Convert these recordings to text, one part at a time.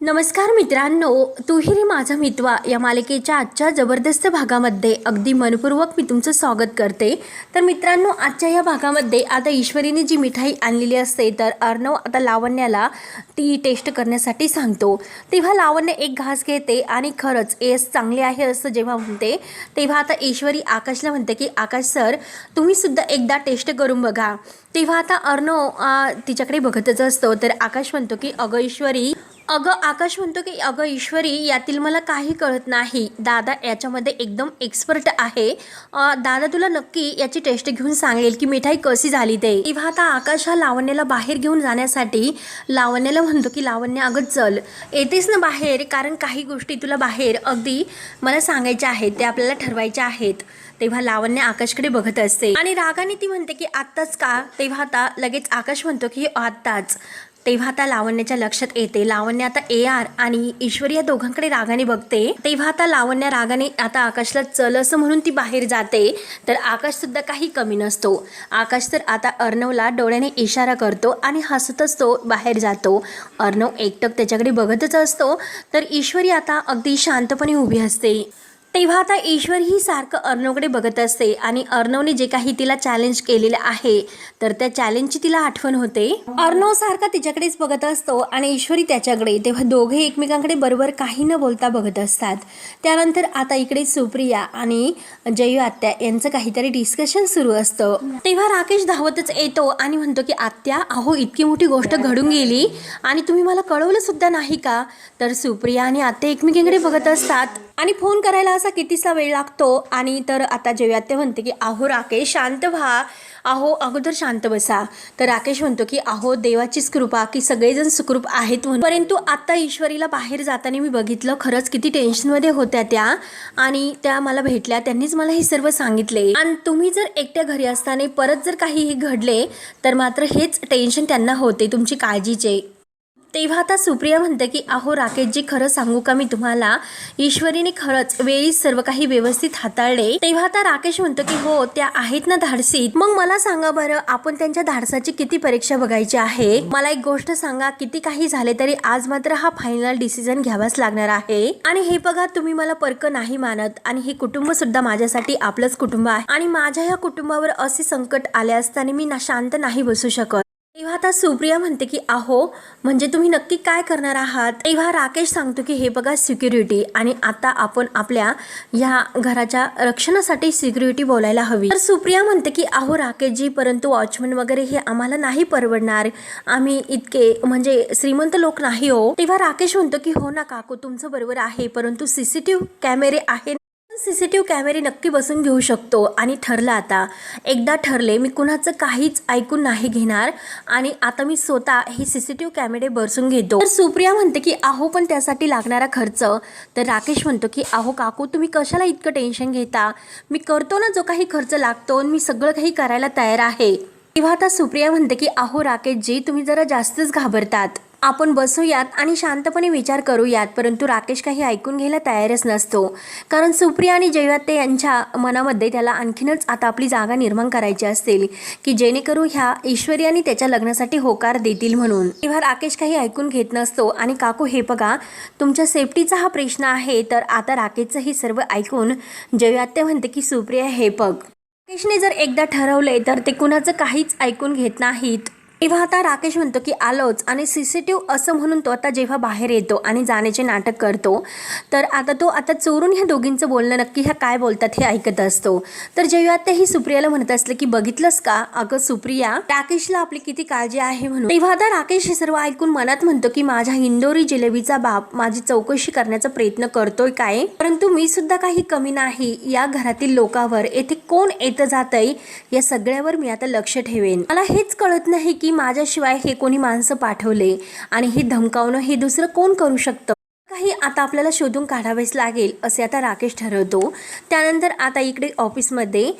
नमस्कार मित्रांनो तुहिरी रे माझा मितवा या मालिकेच्या आजच्या जबरदस्त भागामध्ये अगदी मनपूर्वक मी तुमचं स्वागत करते. तर मित्रांनो आजच्या या भागामध्ये आता ईश्वरीने जी मिठाई आणलेली असते तर अर्णव आता लावण्याला ती टेस्ट करण्यासाठी सांगतो. तेव्हा लावण्य एक घास घेते आणि खरंच एस चांगले आहे असं जेव्हा म्हणते तेव्हा आता ईश्वरी आकाशला म्हणते की आकाश सर तुम्हीसुद्धा एकदा टेस्ट करून बघा. तेव्हा आता अर्णव तिच्याकडे बघतच असतो. तर आकाश म्हणतो की अगं ईश्वरी अगं आकाश म्हणतो की अगं ईश्वरी यातील मला काही कळत नाही. दादा याच्यामध्ये एकदम एक्सपर्ट आहे. दादा तुला नक्की याची टेस्ट घेऊन सांगेल की मिठाई कशी झाली ते. तेव्हा आता आकाश हा लावण्याला बाहेर घेऊन जाण्यासाठी लावण्याला म्हणतो की लावण्य अगं चल. येतेस ना बाहेर कारण काही गोष्टी तुला बाहेर अगदी मला सांगायच्या आहेत ते आपल्याला ठरवायच्या आहेत. तेव्हा लावण्य आकाशकडे बघत असते. आणि रागाने ती म्हणते की आत्ताच का? तेव्हा आता लगेच आकाश म्हणतो की आत्ताच. तेव्हा आता लावण्याच्या लक्षात येते. लावण्य आता ए आर आणि ईश्वरी या दोघांकडे रागाने बघते. तेव्हा आता लावण्य रागाने आता आकाशला चल असं म्हणून ती बाहेर जाते. तर आकाश सुद्धा काही कमी नसतो. आकाश तर आता अर्णवला डोळ्याने इशारा करतो आणि हसतच तो बाहेर जातो. अर्णव एकटक त्याच्याकडे बघतच असतो. तर ईश्वरी आता अगदी शांतपणे उभी असते. तेव्हा आता ईश्वर ही सारखं अर्णवकडे बघत असते आणि अर्णवने जे काही तिला चॅलेंज केलेलं आहे तर त्या चॅलेंजची तिला आठवण होते. अर्णव सारखा तिच्याकडेच बघत असतो आणि ईश्वरी त्याच्याकडे तेव्हा दोघे एकमेकांकडे बरोबर काही न बोलता बघत असतात. त्यानंतर आता इकडे सुप्रिया आणि जयू आत्या यांचं काहीतरी डिस्कशन सुरू असतं. तेव्हा राकेश धावतच येतो आणि म्हणतो की आत्या अहो इतकी मोठी गोष्ट घडून गेली आणि तुम्ही मला कळवलं सुद्धा नाही का? तर सुप्रिया आणि आत्या एकमेकींकडे बघत असतात. आणि फोन करायला असा कितीसा वेळ लागतो? आणि तर आता जेव्हा ते म्हणते की अहो राकेश शांत व्हा. अहो अगोदर शांत बसा. तर राकेश म्हणतो की आहो देवाचीच कृपा की सगळेजण सुखरूप आहेत म्हणून. परंतु आता ईश्वरीला बाहेर जाताना मी बघितलं खरंच किती टेन्शनमध्ये होत्या त्या. आणि त्या मला भेटल्या त्यांनीच मला हे सर्व सांगितले. आणि तुम्ही जर एकट्या घरी असताना परत जर काही हे घडले तर मात्र हेच टेन्शन त्यांना होते तुमची काळजीचे. तेव्हा आता सुप्रिया म्हणते की अहो राकेशजी खरं सांगू का मी तुम्हाला? ईश्वरीने खरंच वेळी सर्व काही व्यवस्थित हाताळले. तेव्हा आता राकेश म्हणतो की हो त्या आहेत ना धाडसीत. मग मला सांगा बरं आपण त्यांच्या धाडसाची किती परीक्षा बघायची आहे? मला एक गोष्ट सांगा किती काही झाले तरी आज मात्र हा फायनल डिसिजन घ्यावाच लागणार आहे? आणि हे बघा तुम्ही मला परक नाही मानत आणि हे कुटुंब सुद्धा माझ्यासाठी आपलंच कुटुंब आहे. आणि माझ्या या कुटुंबावर असे संकट आले असताना मी ना शांत नाही बसू शकत. तेव्हा आता सुप्रिया म्हणते की अहो म्हणजे तुम्ही नक्की काय करणार आहात? तेव्हा राकेश सांगतो की हे बघा सिक्युरिटी आणि आता आपण आपल्या ह्या घराच्या रक्षणासाठी सिक्युरिटी बोलायला हवी. तर सुप्रिया म्हणते की अहो राकेशजी परंतु वॉचमन वगैरे हे आम्हाला नाही परवडणार. आम्ही इतके म्हणजे श्रीमंत लोक नाही हो. तेव्हा राकेश म्हणतो की हो ना काकू तुमचं बरोबर आहे परंतु सीसीटीव्ही कॅमेरे सी सी टी व्ही कॅमेरे नक्की बसून घेऊ शकतो. आणि ठरलं आता. एकदा ठरले मी कुणाचं काहीच ऐकून नाही घेणार. आणि आता मी स्वतः हे सी सी टी व्ही कॅमेरे बसून घेतो. तर सुप्रिया म्हणते की अहो पण त्यासाठी लागणारा खर्च. तर राकेश म्हणतो की अहो काकू तुम्ही कशाला इतकं टेन्शन घेता? मी करतो ना जो काही खर्च लागतो आणि मी सगळं काही करायला तयार आहे. तेव्हा आता सुप्रिया म्हणते की अहो राकेशजी तुम्ही जरा जास्तच घाबरतात. आपण बसूयात आणि शांतपणे विचार करूयात परंतु राकेश काही ऐकून घ्यायला तयारच नसतो. कारण सुप्रिया आणि जयवत्ते यांच्या मनामध्ये त्याला आणखीनच आता आपली जागा निर्माण करायची असेल की जेणेकरून ह्या ईश्वरी आणि त्याच्या लग्नासाठी होकार देतील म्हणून. तेव्हा राकेश काही ऐकून घेत नसतो. आणि काकू हे बघा तुमच्या सेफ्टीचा हा प्रश्न आहे तर आता राकेशचं हे सर्व ऐकून जयवत्ते म्हणते की सुप्रिया हे बघ. राकेशने जर एकदा ठरवले तर ते कुणाचं काहीच ऐकून घेत नाहीत. तेव्हा आता राकेश म्हणतो की आलोच. आणि सी सी टी व्ही असं म्हणून तो आता जेव्हा बाहेर येतो आणि जाण्याचे नाटक करतो तर आता तो आता चोरून ह्या दोघींचं बोलणं नक्की ह्या काय बोलतात हे ऐकत असतो. तर जेव्हा आता ही सुप्रियाला म्हणत असले की बघितलंस का? अगं सुप्रिया राकेशला आपली किती काळजी आहे म्हणून. तेव्हा आता राकेश हे सर्व ऐकून मनात म्हणतो की माझ्या इंदोरी जिलेबीचा बाप माझी चौकशी करण्याचा प्रयत्न करतोय काय? परंतु मी सुद्धा काही कमी नाही. या घरातील लोकांवर येथे कोण येतं जातंय या सगळ्यावर मी आता लक्ष ठेवेन. मला हेच कळत नाही की माझ्याशिवाय हे कोणी माणसं पाठवले आणि हे धमकावणं हे दुसरं कोण करू शकतं? काही आता आपल्याला शोधून काढावेच लागेल असे आता राकेश ठरवतो. त्यानंतर आता इकडे ऑफिसमध्ये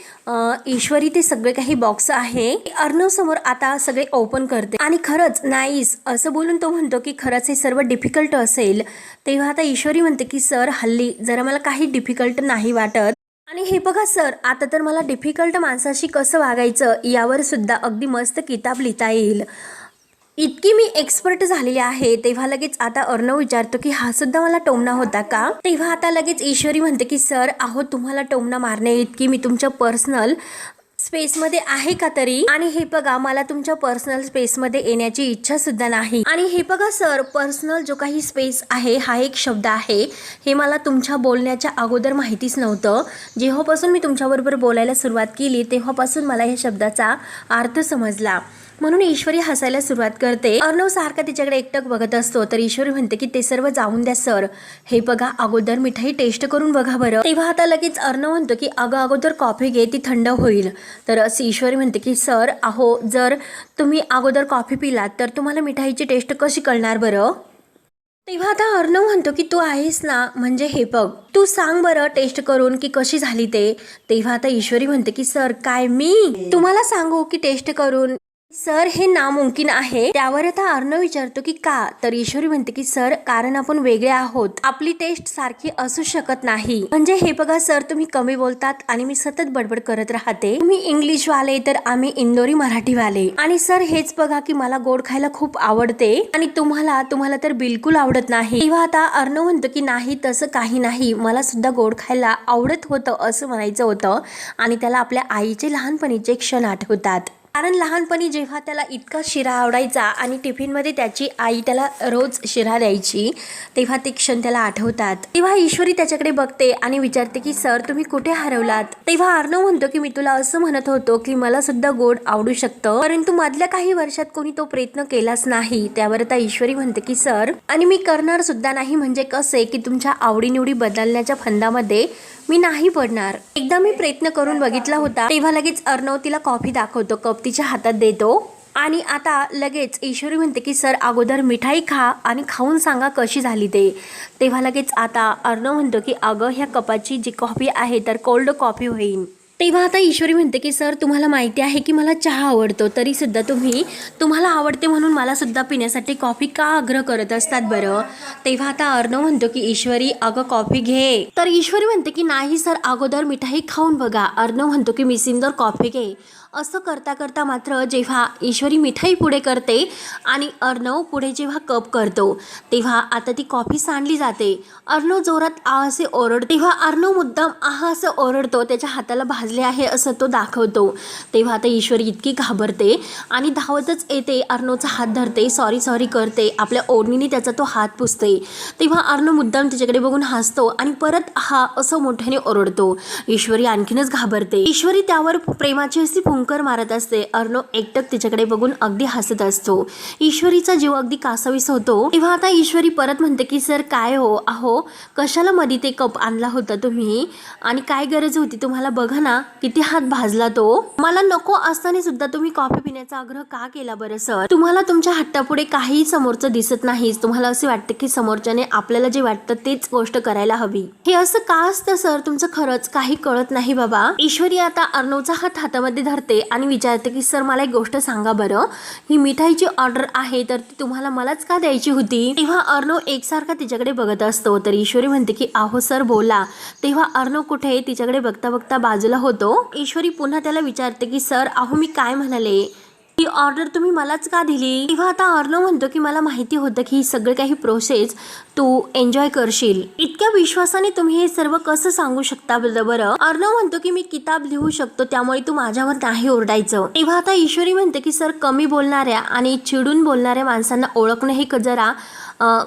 ईश्वरी ते सगळे काही बॉक्स आहे. अर्णव समोर आता सगळे ओपन करते. आणि खरंच नाईस असं बोलून तो म्हणतो की खरंच हे सर्व डिफिकल्ट असेल. तेव्हा आता ईश्वरी म्हणते की सर हल्ली जरा मला काही डिफिकल्ट नाही वाटत. आणि हे बघा सर आता तर मला डिफिकल्ट माणसाशी कसं वागायचं यावर सुद्धा अगदी मस्त किताब लिहिता येईल. इतकी मी एक्सपर्ट झालेली आहे तेव्हा लगेच आता अर्णव विचारतो की हा सुद्धा मला टोमणा होता का? तेव्हा आता लगेच ईश्वरी म्हणते की सर आहो तुम्हाला टोमणा मारणे इतकी मी तुमच्या पर्सनल स्पेसमध्ये आहे का तरी? आणि हे बघा मला तुमच्या पर्सनल स्पेसमध्ये येण्याची इच्छा सुद्धा नाही. आणि हे बघा सर पर्सनल जो काही स्पेस आहे हा एक शब्द आहे. हे मला तुमच्या बोलण्याच्या अगोदर माहितीच नव्हतं. जेव्हापासून मी तुमच्याबरोबर बोलायला सुरुवात केली तेव्हापासून मला या शब्दाचा अर्थ समजला. म्हणून ईश्वरी हसायला सुरुवात करते. अर्णव सारखा तिच्याकडे एकटक बघत असतो तर ईश्वरी म्हणते की ते सर्व जाऊन द्या सर. हे बघा अगोदर मिठाई टेस्ट करून बघा बरं. तेव्हा आता लगेच अर्णव म्हणतो की अगं अगोदर कॉफी घे ती थंड होईल. तर असं ईश्वरी म्हणते की सर अहो जर तुम्ही अगोदर कॉफी पिलात तर तुम्हाला मिठाईची टेस्ट कशी कळणार बरं? तेव्हा आता अर्णव म्हणतो की तू आहेस ना म्हणजे हे बघ तू सांग बरं टेस्ट करून की कशी झाली ते. तेव्हा आता ईश्वरी म्हणते की सर काय मी? तुम्हाला सांगू की टेस्ट करून सर हे नामुमकिन आहे. त्यावर आता अर्णव विचारतो की का? तर ईश्वरी म्हणते की सर कारण आपण वेगळे आहोत. आपली टेस्ट सारखी असू शकत नाही. म्हणजे हे बघा सर तुम्ही कमी बोलतात आणि मी सतत बडबड करत राहते. तुम्ही इंग्लिश वाले तर आम्ही इंदोरी मराठी वाले आणि सर हेच बघा की मला गोड खायला खूप आवडते. आणि तुम्हाला तुम्हाला तर बिलकुल आवडत नाही. तेव्हा आता अर्णव म्हणतो की नाही तसं काही नाही. मला सुद्धा गोड खायला आवडत होतं असं म्हणायचं होतं. आणि त्याला आपल्या आईचे लहानपणीचे क्षण आठवतात. कारण लहानपणी जेव्हा त्याला इतका शिरा आवडायचा आणि टिफिनमध्ये त्याची आई त्याला रोज शिरा द्यायची तेव्हा ते क्षण त्याला आठवतात. तेव्हा ईश्वरी त्याच्याकडे बघते आणि विचारते की सर तुम्ही कुठे हरवलात? तेव्हा अर्णव म्हणतो की मी तुला असं म्हणत होतो की मला सुद्धा गोड आवडू शकतं. परंतु मधल्या काही वर्षात कोणी तो प्रयत्न केलाच नाही. त्यावर आता ईश्वरी म्हणते की सर आणि मी करणार सुद्धा नाही. म्हणजे कसे की तुमच्या आवडीनिवडी बदलण्याच्या फंदामध्ये मी नाही पडणार. एकदा मी प्रयत्न करून बघितला होता. तेव्हा लगेच अर्णव तिला कॉफी दाखवतो. कप तिच्या हातात देतो. आणि आता लगेच ईश्वरी म्हणते की सर अगोदर मिठाई खा आणि खाऊन सांगा कशी झाली ते. तेव्हा लगेच आता अर्णव म्हणतो की अगं ह्या कपाची जी कॉफी आहे तर कोल्ड कॉफी होईल तेव्हा आता ईश्वरी म्हणते की सर तुम्हाला माहिती आहे की मला चहा आवडतो. तरीसुद्धा तुम्ही तुम्हाला आवडते म्हणून मला सुद्धा पिण्यासाठी कॉफी का आग्रह करत असतात बरं? तेव्हा आता अर्णव म्हणतो की ईश्वरी अगं कॉफी घे. तर ईश्वरी म्हणते की नाही सर अगोदर मिठाई खाऊन बघा. अर्णव म्हणतो की मिसिंदर कॉफी घे. असं करता करता मात्र जेव्हा ईश्वरी मिठाई पुढे करते आणि अर्णव पुढे जेव्हा कप करतो तेव्हा आता ती कॉफी सांडली जाते. अर्णव जोरात आ असे ओरड तेव्हा अर्णव मुद्दाम आहा असं ओरडतो. त्याच्या हाताला भाजले आहे असं तो दाखवतो. तेव्हा आता ईश्वरी इतकी घाबरते आणि धावतच येते. अर्णवचा हात धरते. सॉरी सॉरी करते. आपल्या ओढणीने त्याचा तो हात पुसते. तेव्हा अर्णव मुद्दाम तिच्याकडे बघून हसतो आणि परत हा असं मोठ्याने ओरडतो. ईश्वरी आणखीनच घाबरते. ईश्वरी त्यावर प्रेमाची अशी हुंकर मारत असते. अर्णव एकटक तिच्याकडे बघून अगदी हसत असतो. ईश्वरीचा जीव अगदी कासावीस होतो. तेव्हा आता ईश्वरी परत म्हणते की सर काय हो? अहो कशाला मधी ते कप आणला होता तुम्ही? आणि काय गरज होती तुम्हाला? बघा ना किती हात भाजला तो. मला नको असताना सुद्धा तुम्ही कॉफी पिण्याचा आग्रह का केला बरं सर? तुम्हाला तुमच्या हट्टापुढे काही समोरचं दिसत नाहीच. तुम्हाला असे वाटतं की समोरच्याने आपल्याला जे वाटतं तेच गोष्ट करायला हवी. हे असं का असतं सर? तुमचं खरंच काही कळत नाही बाबा. ईश्वरी आता अर्णवचा हात हातामध्ये धरते आणि विचारते की सर मला एक गोष्ट सांगा बरं. ही मिठाईची ऑर्डर आहे तर ती तुम्हाला मलाच का द्यायची होती? तेव्हा अर्णव एकसारखा तिच्याकडे बघत असतो. तर ईश्वरी म्हणते की आहो सर बोला. तेव्हा अर्णव कुठे? तिच्याकडे बघता बघता बाजूला होतो. ईश्वरी पुन्हा त्याला विचारते की सर आहो मी काय म्हणाले? ही ऑर्डर तुम्ही मलाच का दिली? तेव्हा आता अर्नो म्हणतो की मला माहिती होतं की ही सगळं काही प्रोसेस तू एन्जॉय करशील. इतक्या विश्वासाने तुम्ही हे सर्व कसं सांगू शकता बरं बरं? अर्णव म्हणतो की मी किताब लिहू शकतो त्यामुळे तू माझ्यावर नाही ओरडायचं. तेव्हा आता ईश्वरी म्हणते की सर कमी बोलणाऱ्या आणि चिडून बोलणाऱ्या माणसांना ओळखणं हे क- जरा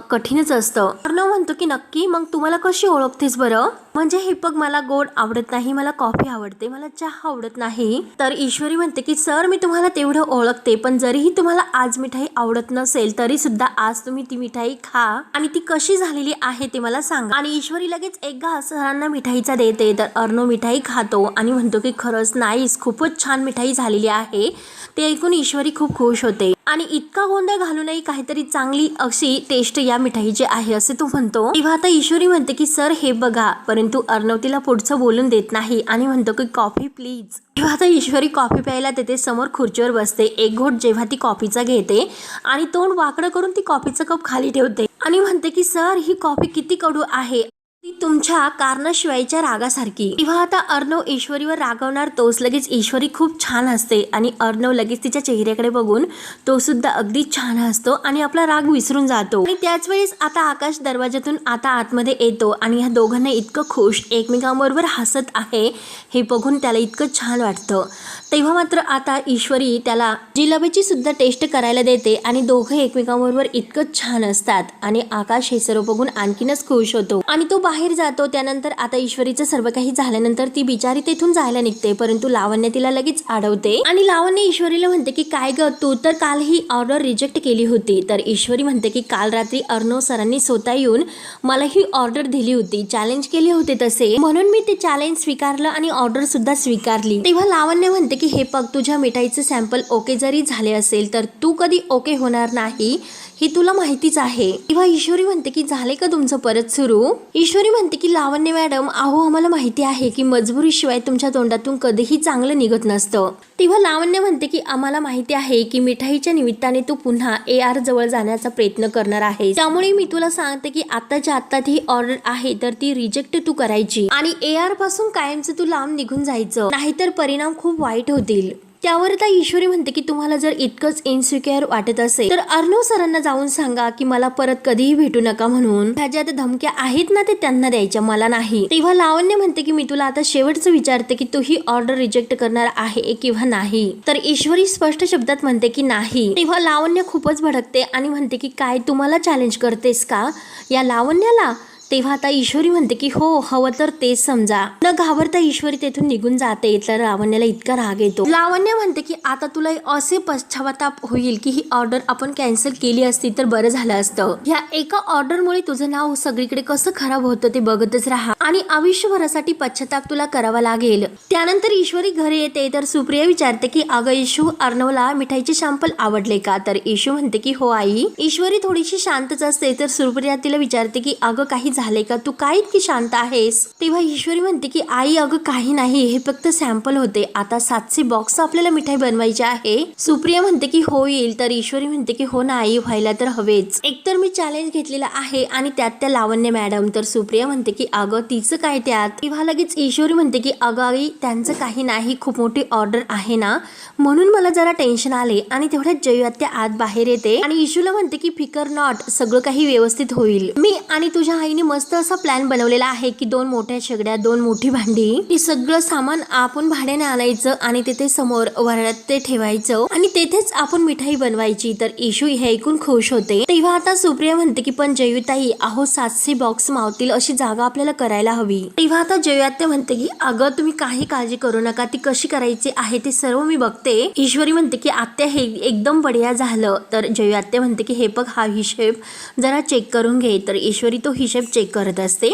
कठीणच असतं. अर्णव म्हणतो की नक्की मग तुम्हाला कशी ओळखतेस बरं? म्हणजे हे बघ मला गोड आवडत नाही मला कॉफी आवडते मला चहा आवडत नाही. तर ईश्वरी म्हणते की सर मी तुम्हाला तेवढं ओळखते पण जरीही तुम्हाला आज मिठाई आवडत नसेल तरी सुद्धा आज तुम्ही ती मिठाई खा आणि ती कशी झालेली आहे ते मला सांगा. आणि ईश्वरी लगेच एक घास सरांना मिठाईचा देते. तर अर्णव मिठाई खातो आणि म्हणतो की खरंच नाहीस खूपच छान मिठाई झालेली आहे. ते ऐकून ईश्वरी खूप खुश होते. आणि इतका गोंधळ घालूनही काहीतरी चांगली अशी टेस्ट या मिठाईची आहे असे तो म्हणतो? तेव्हा आता ईश्वरी म्हणते की सर हे बघा. परंतु अर्णव तिला पुढचं बोलून देत नाही आणि म्हणतो की कॉफी प्लीज. तेव्हा आता ईश्वरी कॉफी प्यायला देते समोर खुर्चीवर बसते. एक घोट जेव्हा ती कॉफीचा घेते आणि तोंड वाकडं करून ती कॉफीचं कप खाली ठेवते आणि म्हणते की सर ही कॉफी किती कडू आहे? ती तुमच्या कारणाशिवायच्या रागासारखी. तेव्हा आता अर्णव ईश्वरीवर रागवणार तोच लगेच ईश्वरी खूप छान असते आणि अर्णव लगेच तिच्या चेहऱ्याकडे बघून तो सुद्धा अगदी छान असतो आणि आपला राग विसरून जातो. आणि त्याच वेळेस आता आकाश दरवाजातून आता आतमध्ये येतो आणि ह्या दोघांना इतकं खुश एकमेकांबरोबर हसत आहे हे बघून त्याला इतकं छान वाटतं. तेव्हा मात्र आता ईश्वरी त्याला जिलबीची सुद्धा टेस्ट करायला देते आणि दोघं एकमेकांबरोबर इतकं छान असतात आणि आकाश हे सर्व बघून आणखीनच खुश होतो. आणि तो बाहेर जातो त्यानंतर आता ईश्वरीचं सर्व काही झाल्यानंतर ती बिचारी तेथून जायला निघते परंतु लावण्य तिला लगेच अडवते आणि लावण्य ईश्वरीला म्हणते की काय ग तू तर काल ही ऑर्डर रिजेक्ट केली होती. तर ईश्वरी म्हणते की काल रात्री अर्णव सरांनी स्वतः येऊन मला ही ऑर्डर दिली होती चॅलेंज केले होते तसे. म्हणून मी ते चॅलेंज स्वीकारलं आणि ऑर्डर सुद्धा स्वीकारली. तेव्हा लावण्य म्हणते की हे बघ तुझ्या मिठाईचं सॅम्पल ओके जरी झाले असेल तर तू कधी ओके होणार नाही. हे तुला माहितीच आहे. तेव्हा ईश्वरी म्हणते की झाले का तुमचं परत सुरू? ईश्वरी म्हणते की लावण्य मॅडम अहो आम्हाला माहिती आहे की मजबुरीशिवाय तुमच्या तोंडातून कधीही चांगलं निघत नसतं. तेव्हा लावण्य म्हणते की आम्हाला माहिती आहे की मिठाईच्या निमित्ताने तू पुन्हा ए आर जवळ जाण्याचा प्रयत्न करणार आहे त्यामुळे मी तुला सांगते की आताच्या आत्ता ही ऑर्डर आहे तर ती रिजेक्ट तू करायची. आणि ए आरपासून कायमचं तू लांब निघून जायचं. नाहीतर परिणाम खूप वाईट होतील. त्यावर आता ईश्वरी म्हणते की तुम्हाला जर इतकंच इन्सिक्युअर वाटत असेल तर अर्णव सरांना जाऊन सांगा की मला परत कधीही भेटू नका म्हणून. ह्या आता धमक्या आहेत ना ते त्यांना द्यायच्या मला नाही. तेव्हा लावण्य म्हणते की मी तुला आता शेवटचं विचारते की तू ही ऑर्डर रिजेक्ट करणार आहे किंवा नाही? तर ईश्वरी स्पष्ट शब्दात म्हणते की नाही. तेव्हा लावण्य खूपच भडकते आणि म्हणते की काय तुम्हाला चॅलेंज करतेस का? या लावण्याला तेव्हा आता ईश्वरी म्हणते की हो हवं तर तेच समजा. न घाबरता ईश्वरी तेथून निघून जाते तर लावण्याला इतका राग येतो. लावण्य म्हणते की आता तुला असे पश्चाताप होईल की ही ऑर्डर आपण कॅन्सल केली असती तर बरं झालं असतं. ह्या एका ऑर्डरमुळे तुझं नाव सगळीकडे कसं खराब होतं ते बघतच राहा आणि आयुष्यभरासाठी पश्चाताप तुला करावा लागेल. त्यानंतर ईश्वरी घरी येते तर सुप्रिया विचारते की अगं येशू अर्णवला मिठाईचे शॅम्पल आवडले का? तर येशू म्हणते की हो आई. ईश्वरी थोडीशी शांतच असते तर सुप्रिया तिला विचारते की अगं काही झालं झाले का? तू काय इतकी शांत आहेस? तेव्हा ईश्वरी म्हणते की आई अगं काही नाही. हे फक्त सॅम्पल होते. आता सातशे बॉक्स आपल्याला मिठाई बनवायची आहे. सुप्रिया म्हणते की होईल तर ईश्वरी म्हणते की हो ना आई व्हायला तर हवेच. एकतर मी चॅलेंज घेतलेला आहे आणि त्यात त्या लावण्य मॅडम तर सुप्रिया म्हणते की अगं तिचं काय त्यात? तेव्हा लगेच ईश्वरी म्हणते की अगं आई त्यांचं काही नाही. खूप मोठी ऑर्डर आहे ना. म्हणून मला जरा टेन्शन आले आणि तेवढ्यात जयू आत बाहेर येते आणि ईशूला म्हणते की फिकर नॉट सगळं काही व्यवस्थित होईल. मी आणि तुझ्या आईने मस्त असा प्लॅन बनवलेला आहे की दोन मोठ्या शेगड्या दोन मोठी भांडी ती सगळं सामान आपण भाड्याने आणायचं आणि तिथे समोर वरळ्यात ते ठेवायचं आणि तेथेच आपण मिठाई बनवायची. तर इशू हे ऐकून खुश होते. तेव्हा आता सुप्रिया म्हणते की पण जयुताई अहो सातशे बॉक्स मावतील अशी जागा आपल्याला करायला हवी. तेव्हा आता जयुआत्या म्हणते की अगं तुम्ही काही काळजी करू नका. ती कशी करायची आहे ते सर्व मी बघते. ईश्वरी म्हणते की आत्या हे एकदम बढिया झालं. तर जयुआत्या म्हणते की हे बघ हा हिशेब जरा चेक करून घे. तर ईश्वरी तो हिशेब चेक करत असते.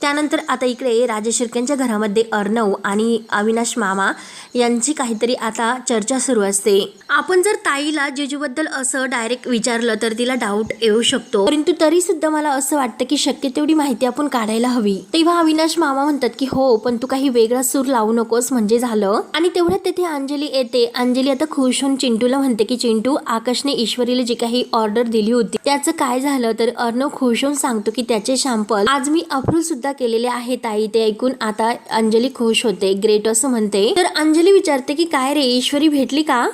त्यानंतर आता इकडे राजशिर्केंच्या घरामध्ये अर्णव आणि अविनाश मामा यांची काहीतरी आता चर्चा सुरू असते. आपण जर ताईला जेजूबद्दल असं डायरेक्ट विचारलं तर तिला डाऊट येऊ शकतो. परंतु तरी सुद्धा मला असं वाटतं की शक्य तेवढी माहिती आपण काढायला हवी. तेव्हा अविनाश मामा म्हणतात की हो पण तू काही वेगळा सूर लावू नकोस म्हणजे झालं. आणि तेवढ्यात तेथे अंजली येते. अंजली आता खुश होऊन चिंटूला म्हणते की चिंटू आकाशने ईश्वरीला जी काही ऑर्डर दिली होती त्याचं काय झालं? तर अर्णव खुश होऊन सांगतो की त्याचे शॅम्पल आज मी अप्रूव्ह सुद्धा केलेले आहे ताई. ते ऐकून आता अंजली खुश होते. ग्रेट असं म्हणते. तर अंजली विचारते की काय रे ईश्वरी भेटली का?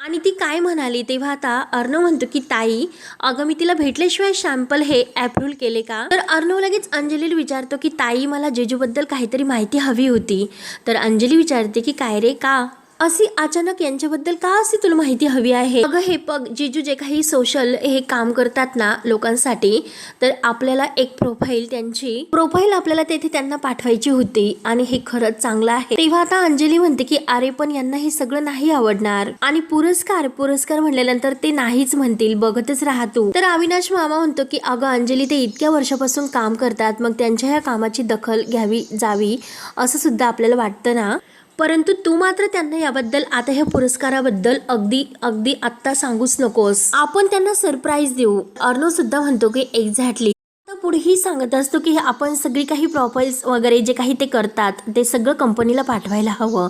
आणि ती काय म्हणाली? तेव्हा आता अर्णव म्हणतो की ताई अगं मी तिला भेटल्याशिवाय शॅम्पल हे अप्रूव्ह केले का? तर अर्णव लगेच अंजलीला विचारतो की ताई मला जेजूबद्दल काहीतरी माहिती हवी होती. तर अंजली विचारते की काय रे का? अशी अचानक यांच्याबद्दल का अशी तुला माहिती हवी आहे? अगं हे पग जिजू जे काही सोशल हे काम करतात ना लोकांसाठी तर आपल्याला एक प्रोफाईल त्यांची प्रोफाईल आपल्याला तेथे त्यांना पाठवायची होती आणि हे खरंच चांगलं आहे. तेव्हा आता अंजली म्हणते की अरे पण यांना हे सगळं नाही आवडणार. आणि पुरस्कार पुरस्कार म्हणल्यानंतर ते नाहीच म्हणतील बघतच राहतो तर अविनाश मामा म्हणतो की अगं अंजली ते इतक्या वर्षापासून काम करतात मग त्यांच्या ह्या कामाची दखल घ्यावी जावी असं सुद्धा आपल्याला वाटतं ना? परंतु तू मात्र त्यांना याबद्दल आता ह्या पुरस्काराबद्दल अगदी अगदी आत्ता सांगूच नकोस. आपण त्यांना सरप्राईज देऊ. अर्नो सुद्धा म्हणतो की एक्झॅक्टली पुढेही सांगत असतो की आपण सगळी काही प्रॉफाईल्स वगैरे जे काही ते करतात ते सगळं कंपनीला पाठवायला हवं.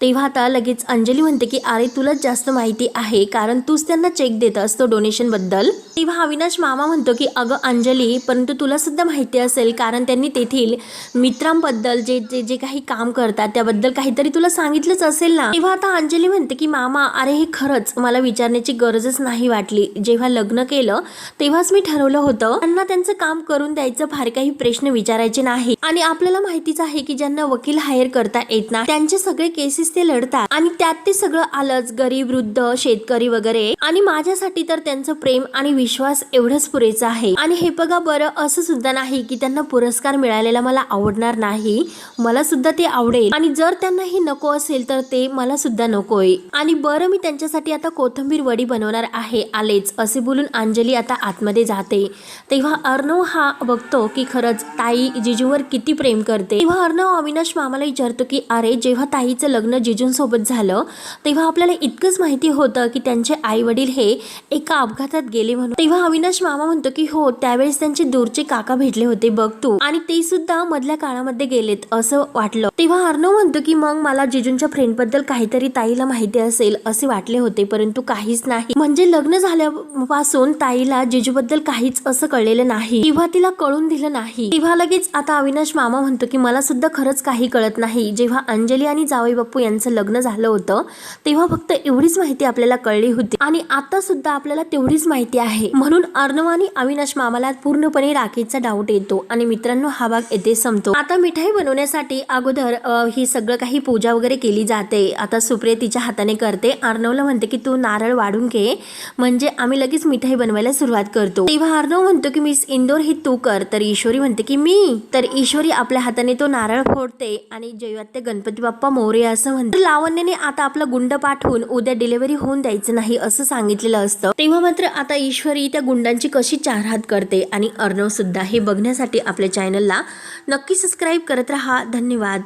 तेव्हा आता लगेच अंजली म्हणते की अरे तुलाच जास्त माहिती आहे कारण तूच त्यांना चेक देत असतो डोनेशनबद्दल तेव्हा अविनाश मामा म्हणतो की अगं अंजली परंतु तुला सुद्धा माहिती असेल कारण त्यांनी तेथील मित्रांबद्दल जे जे जे काही काम करतात त्याबद्दल काहीतरी तुला सांगितलंच असेल ना? तेव्हा आता अंजली म्हणते की मामा अरे हे खरंच मला विचारण्याची गरजच नाही वाटली. जेव्हा लग्न केलं तेव्हाच मी ठरवलं होतं. त्यांना त्यांचं काम करून द्यायचं फार काही प्रश्न विचारायचे नाही. आणि आपल्याला माहितीच आहे की ज्यांना वकील हायर करता येत नाही त्यांचे सगळे केसेस ते लढतात. आणि त्यात ते सगळं आलंच गरीब वृद्ध शेतकरी वगैरे. आणि माझ्यासाठी तर त्यांचं प्रेम आणि विश्वास एवढंच पुरेचं आहे. आणि हे बघा बरं असं सुद्धा नाही की त्यांना पुरस्कार मिळालेला मला आवडणार नाही. मला सुद्धा ते आवडेल. आणि जर त्यांना हे नको असेल तर ते मला सुद्धा नकोय. आणि बरं मी त्यांच्यासाठी आता कोथिंबीर वडी बनवणार आहे आलेच असे बोलून अंजली आता आतमध्ये जाते. तेव्हा अर्णव हा बघतो की खरंच ताई जिजूवर किती प्रेम करते. तेव्हा अर्णव अविनाश मामाला विचारतो की अरे जेव्हा ताईचं लग्न जिजूंसोबत झालं तेव्हा आपल्याला इतकंच माहिती होतं की त्यांचे आई वडील हे एका अपघातात गेले म्हणून. तेव्हा अविनाश मामा म्हणतो की हो त्यावेळेस त्यांचे दूरचे काका भेटले होते बघ तू. आणि ते सुद्धा मधल्या काळामध्ये गेलेत असं वाटलं. तेव्हा अर्णव म्हणतो की मग मला जिजूंच्या फ्रेंडबद्दल काहीतरी ताईला माहिती असेल असे वाटले होते परंतु काहीच नाही. म्हणजे लग्न झाल्यापासून ताईला जिजूबद्दल काहीच असं कळलेलं नाही. किंवा तिला कळून दिलं नाही. तेव्हा लगेच आता अविनाश मामा म्हणतो की मला सुद्धा खरंच काही कळत नाही. जेव्हा अंजली आणि जावई बाप्पू यांचं लग्न झालं होतं तेव्हा फक्त एवढीच माहिती आपल्याला कळली होती. आणि आता सुद्धा आपल्याला तेवढीच माहिती आहे. म्हणून अर्णव आणि अविनाश मामाला पूर्णपणे राखीचा डाऊट येतो आणि मित्रांनो हा भाग येथे संपतो. आता मिठाई बनवण्यासाठी अगोदर ही सगळं काही पूजा वगैरे केली जाते. आता सुप्रिया तिच्या हाताने करते. अर्णवला म्हणते की तू नारळ वाढून घे. म्हणजे आम्ही लगेच मिठाई बनवायला सुरुवात करतो. तेव्हा अर्णव म्हणतो की मिस इंदोर ही तू कर तर ईश्वरी म्हणते की मी. तर ईश्वरी आपल्या हाताने तो नारळ फोडते आणि जयवत्य गणपती बाप्पा मोरे असं म्हणते. लावण्याने आता आपला गुंड पाठवून उद्या डिलिव्हरी होऊन द्यायचं नाही असं सांगितलेलं असतं. तेव्हा मात्र आता ईश्वरी त्या गुंडांची कशी चार हात करते आणि अर्णव सुद्धा हे बघण्यासाठी आपल्या चॅनलला नक्की सबस्क्राईब करत राहा. धन्यवाद.